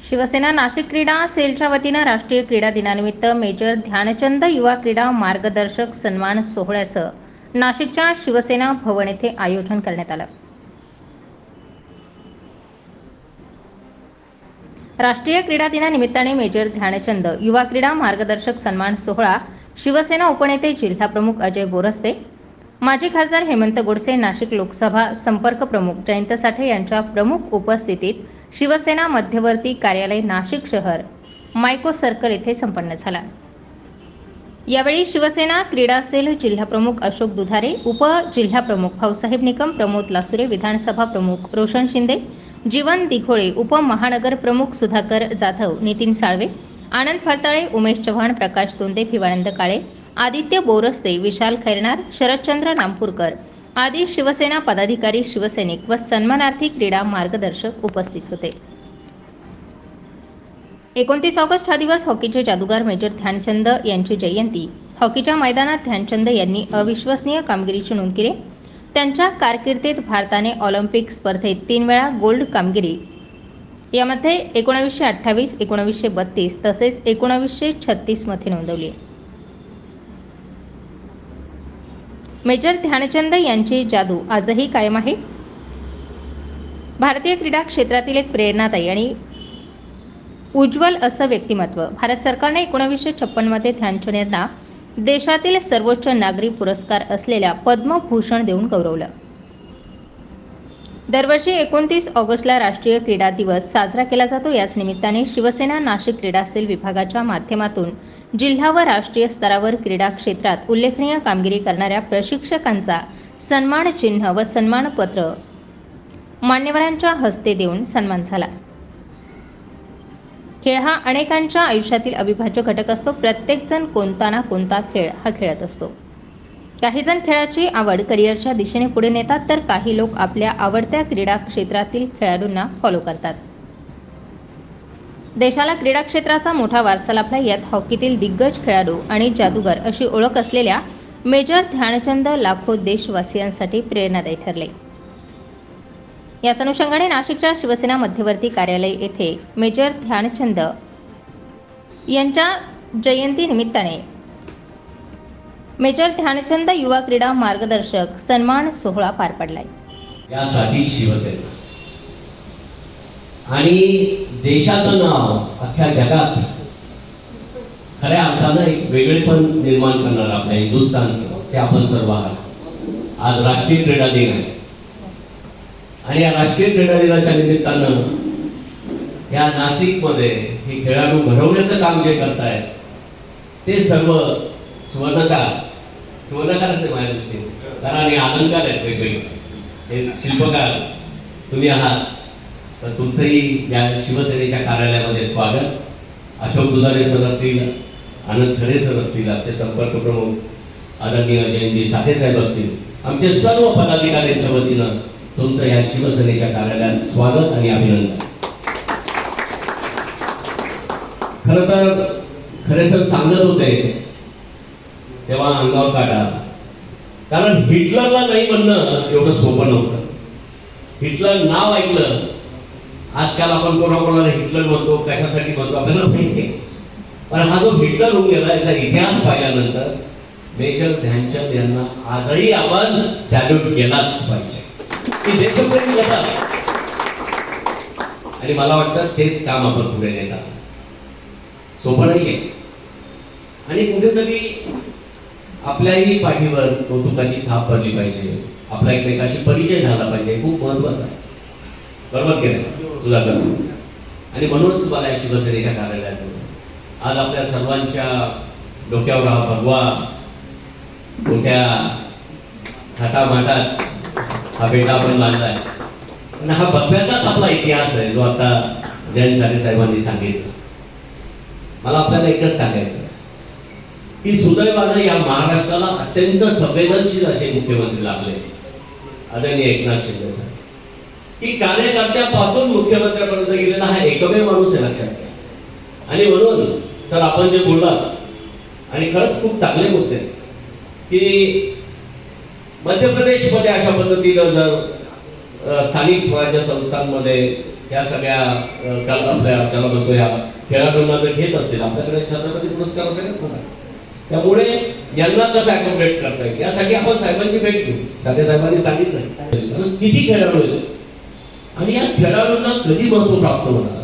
शिवसेना नाशिक क्रीडा सेलच्या वतीनं राष्ट्रीय क्रीडा दिनानिमित्त मेजर ध्यानचंद युवा क्रीडा मार्गदर्शक सन्मान सोहळ्याचं नाशिकच्या शिवसेना भवन येथे आयोजन करण्यात आलं. राष्ट्रीय क्रीडा दिनानिमित्ताने मेजर ध्यानचंद युवा क्रीडा मार्गदर्शक सन्मान सोहळा शिवसेना उपनेते जिल्हाप्रमुख अजय बोरस्ते माजी खासदार हेमंत गोडसे नाशिक लोकसभा संपर्क प्रमुख जयंत साठे यांच्या प्रमुख उपस्थितीत शिवसेना मध्यवर्ती कार्यालय नाशिक शहर मायको सर्कल येथे संपन्न झाला. यावेळी शिवसेना क्रीडा सेल जिल्हाप्रमुख अशोक दुधारे उपजिल्हाप्रमुख भाऊसाहेब निकम प्रमोद लासुरे विधानसभा प्रमुख रोशन शिंदे जीवन दिघोळे उपमहानगर प्रमुख सुधाकर जाधव नितीन साळवे आनंद फरताळे उमेश चव्हाण प्रकाश दोंदे भिवानंद काळे आदित्य बोरस्ते विशाल खैरनार शरदचंद्र नामपूरकर आदी शिवसेना पदाधिकारी शिवसैनिक व सन्मानार्थी क्रीडा मार्गदर्शक उपस्थित होते. एकोणतीस ऑगस्ट हा दिवस हॉकीचे जादूगार मेजर ध्यानचंद यांची जयंती. हॉकीच्या मैदानात ध्यानचंद यांनी अविश्वसनीय कामगिरीची नोंद केली. त्यांच्या कारकिर्दीत भारताने ऑलिम्पिक स्पर्धेत तीन वेळा गोल्ड कामगिरी. यामध्ये एकोणावीसशे अठ्ठावीस एकोणावीसशे बत्तीस तसेच एकोणावीसशे छत्तीसमध्ये नोंदवली. मेजर ध्यानचंद यांची जादू आजही कायम आहे. भारतीय क्रीडा क्षेत्रातील एक प्रेरणादायी आणि उज्ज्वल असं व्यक्तिमत्व. भारत सरकारने एकोणावीसशे छप्पनमध्ये ध्यानचंद यांना देशातील सर्वोच्च नागरी पुरस्कार असलेल्या पद्मभूषण देऊन गौरवलं. दरवर्षी एकोणतीस ऑगस्टला राष्ट्रीय क्रीडा दिवस साजरा केला जातो. याच निमित्ताने शिवसेना नाशिक क्रीडा सेल विभागाच्या माध्यमातून जिल्हा व राष्ट्रीय स्तरावर क्रीडा क्षेत्रात उल्लेखनीय कामगिरी करणाऱ्या प्रशिक्षकांचा सन्मान चिन्ह व सन्मानपत्र मान्यवरांच्या हस्ते देऊन सन्मान झाला. खेळ हा अनेकांच्या आयुष्यातील अविभाज्य घटक असतो. प्रत्येकजण कोणता ना कोणता खेळ हा खेळत असतो. काही जण खेळाची आवड करिअरच्या दिशेने पुढे नेतात तर काही लोक आपल्या आवडत्या क्रीडा क्षेत्रातील खेळाडूंना फॉलो करतात. देशाला क्रीडा क्षेत्राचा मोठा वारसा लाभला. यात हॉकीतील दिग्गज खेळाडू आणि जादूगार अशी ओळख असलेल्या मेजर ध्यानचंद लाखो देशवासियांसाठी प्रेरणादायी ठरले. याच अनुषंगाने नाशिकच्या शिवसेना मध्यवर्ती कार्यालय येथे मेजर ध्यानचंद यांच्या जयंती निमित्ताने मेजर ध्यानचंद युवा क्रीडा मार्गदर्शक सन्मान सोहळा पार पडलाय. यासाठी शिवसेना. आणि देशाचं नाव अख्ख्या जगात खऱ्या अर्थानं एक वेगळेपण निर्माण करणार आपल्या हिंदुस्थानचं ते आपण सर्व आहात. आज राष्ट्रीय क्रीडा दिन आहे. आणि या राष्ट्रीय क्रीडा दिनाच्या निमित्तानं या नाशिकमध्ये हे खेळाडू घडवण्याचं काम जे करतायत ते सर्व सुवर्णकार सुवर्णकारच आहे माझ्या दृष्टीने कारण आणि अलंकार आहेत वेगवेगळे. हे शिल्पकार तुम्ही आहात. तर तुमचंही या शिवसेनेच्या कार्यालयामध्ये स्वागत. अशोक दुधारे सर असतील आनंद खरे सर असतील आमचे संपर्क प्रमुख आदरणीय जयंती साठे साहेब असतील. आमचे सर्व पदाधिकाऱ्यांच्या वतीनं तुमचं या शिवसेनेच्या कार्यालयात स्वागत आणि अभिनंदन. खरं तर खरे सर सांगत होते तेव्हा अंगावर काढा कारण हिटलरला नाही म्हणणं एवढं सोपं नव्हतं. हिटलर नाव ऐकलं. आजकाल आपण कोणाकोणाला हिटलर म्हणतो कशासाठी म्हणतो आपल्याला माहिती पण हा जो हिटलर होऊन गेला याचा इतिहास पाहिल्यानंतर मेजर ध्यानचंद यांना आजही आपण सॅल्यूट केलाच पाहिजे. की देशप्रेम करतात आणि मला वाटतं तेच काम आपण पुढे नेतात सोपं नाहीये. आणि कुठेतरी आपल्याही पाठीवर कौतुकाची थाप पडली पाहिजे. आपला एकमेकाशी परिचय झाला पाहिजे. खूप महत्त्वाचा आहे. बरोबर केलं सुधाकर. आणि म्हणूनच तुम्हाला या शिवसेनेच्या कार्यालयात आज आपल्या सर्वांच्या डोक्यावर हा भगवा मोठ्या थाटामाटात हा बेटा आपण बांधलाय आणि हा भगव्याचाच आपला इतिहास आहे जो आता जयंत सारे साहेबांनी सांगितला. मला आपल्याला एकच सांगायचं की सुदैवानं या महाराष्ट्राला अत्यंत संवेदनशील असे मुख्यमंत्री लाभले आदरणीय एकनाथ शिंदे साहेब. की कार्यकर्त्यापासून मुख्यमंत्र्यापर्यंत गेलेला हा एकमेव माणूस आहे लक्षात घ्या. आणि म्हणून सर आपण जे बोललात आणि खरंच खूप चांगले मुद्दे की मध्य प्रदेशमध्ये अशा पद्धतीनं जर स्थानिक स्वराज्य संस्थांमध्ये या सगळ्या कला आपल्या त्याला म्हणतो या खेळाडूंना जर घेत असतील आपल्याकडे छत्रपती पुरस्कार असेल होता त्यामुळे यांना कसं अकोमोडेट करता येईल. यासाठी आपण साहेबांची भेट घेऊ. साठे साहेबांनी सांगितलं. किती खेळाडू आहेत? आणि या खेळाडूंना कधी महत्त्व प्राप्त होणार?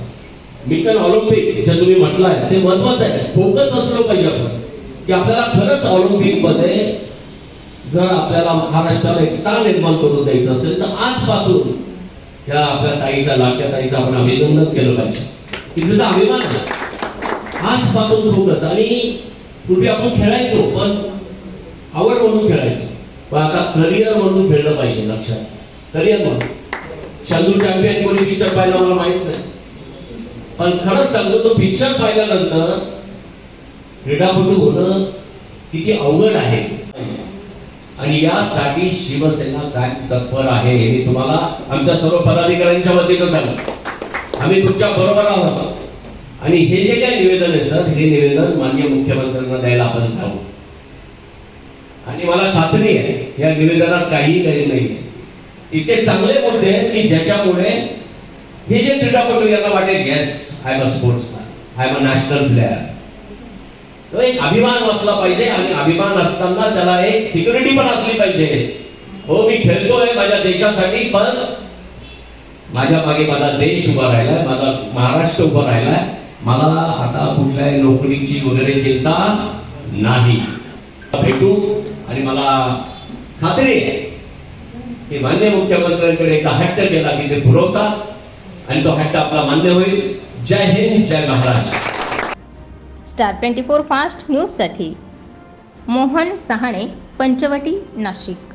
मिशन ऑलिम्पिक जे तुम्ही म्हटलंय ते महत्वाचं आहे. फोकस असलं पाहिजे आपण. की आपल्याला खरंच ऑलिम्पिकमध्ये जर आपल्याला महाराष्ट्राला एक स्थान निर्माण करून द्यायचं असेल तर आजपासून या आपल्या ताईचा लाटक्या ताईचं आपण अभिनंदन केलं पाहिजे. तिचा अभिमान आहे. आजपासून फोकस. आणि पूर्वी आपण खेळायचो पण आवड म्हणून खेळायचो. पण आता करिअर म्हणून खेळलं पाहिजे लक्षात. करिअर म्हणून. चंदू चॅम्पियन कोणी पिक्चर पाहिला मला माहीत नाही. पण खरंच सांगतो तो पिक्चर पाहिल्यानंतर क्रीडापटू होणं किती अवघड आहे. आणि यासाठी शिवसेना काय तत्पर आहे हे तुम्हाला आमच्या सर्व पदाधिकाऱ्यांच्या वतीनं सांगतो. आम्ही तुमच्या बरोबर आहोत. आणि हे जे काही निवेदन आहे सर हे निवेदन माननीय मुख्यमंत्र्यांना द्यायला आपण जाऊ. आणि मला खात्री आहे या निवेदनात काहीही काही नाही इतके चांगले मुद्दे आहेत की ज्याच्यामुळे हे जे क्रीडापटू यांना वाटेल yes I am a sportsman I am a national player तो एक अभिमान असला पाहिजे आणि अभिमान असताना त्याला एक सिक्युरिटी पण असली पाहिजे. हो मी खेळतोय माझ्या देशासाठी पण माझ्या मागे माझा देश उभा राहिलाय माझा महाराष्ट्र उभा राहिलाय. मला आता कुठल्याही नोकरीची वगैरे चिंता नाही. भेटू आणि मला खात्री आहे. की मान्य मुख्यमंत्र्यांकडे एकदा हट्ट केला की ते पुरवतात आणि तो हट्ट आपला मान्य होईल. जय हिंद जय Maharashtra. Star twenty four fast न्यूजसाठी मोहन सहाणे पंचवटी नाशिक.